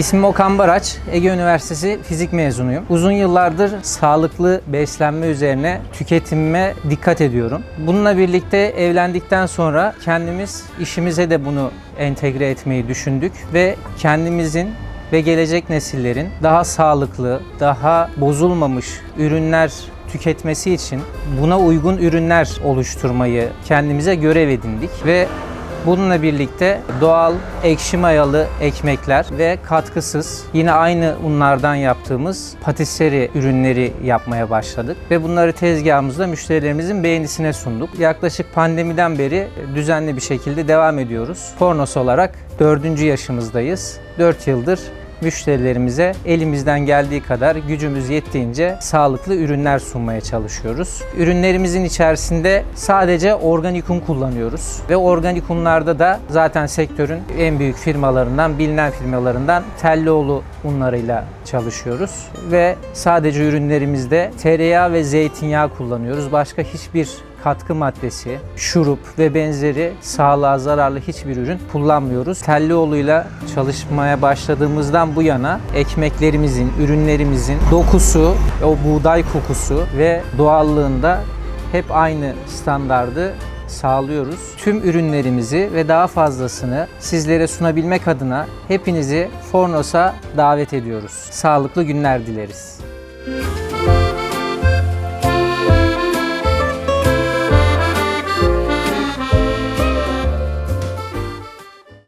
İsmim Okan Baraç, Ege Üniversitesi fizik mezunuyum. Uzun yıllardır sağlıklı beslenme üzerine tüketimime dikkat ediyorum. Bununla birlikte evlendikten sonra kendimiz işimize de bunu entegre etmeyi düşündük ve kendimizin ve gelecek nesillerin daha sağlıklı, daha bozulmamış ürünler tüketmesi için buna uygun ürünler oluşturmayı kendimize görev edindik ve Bununla birlikte doğal ekşi mayalı ekmekler ve katkısız yine aynı unlardan yaptığımız patisserie ürünleri yapmaya başladık ve bunları tezgahımızda müşterilerimizin beğenisine sunduk. Yaklaşık pandemiden beri düzenli bir şekilde devam ediyoruz. Fornos olarak dördüncü yaşımızdayız. 4 yıldır müşterilerimize elimizden geldiği kadar gücümüz yettiğince sağlıklı ürünler sunmaya çalışıyoruz. Ürünlerimizin içerisinde sadece organik un kullanıyoruz ve organik unlarda da zaten sektörün en büyük firmalarından, bilinen firmalarından Tellioğlu unlarıyla çalışıyoruz ve sadece ürünlerimizde tereyağı ve zeytinyağı kullanıyoruz. Başka hiçbir katkı maddesi, şurup ve benzeri sağlığa zararlı hiçbir ürün kullanmıyoruz. Tellioğlu'yla çalışmaya başladığımızdan bu yana ekmeklerimizin, ürünlerimizin dokusu, o buğday kokusu ve doğallığında hep aynı standardı sağlıyoruz. Tüm ürünlerimizi ve daha fazlasını sizlere sunabilmek adına hepinizi Fornos'a davet ediyoruz. Sağlıklı günler dileriz.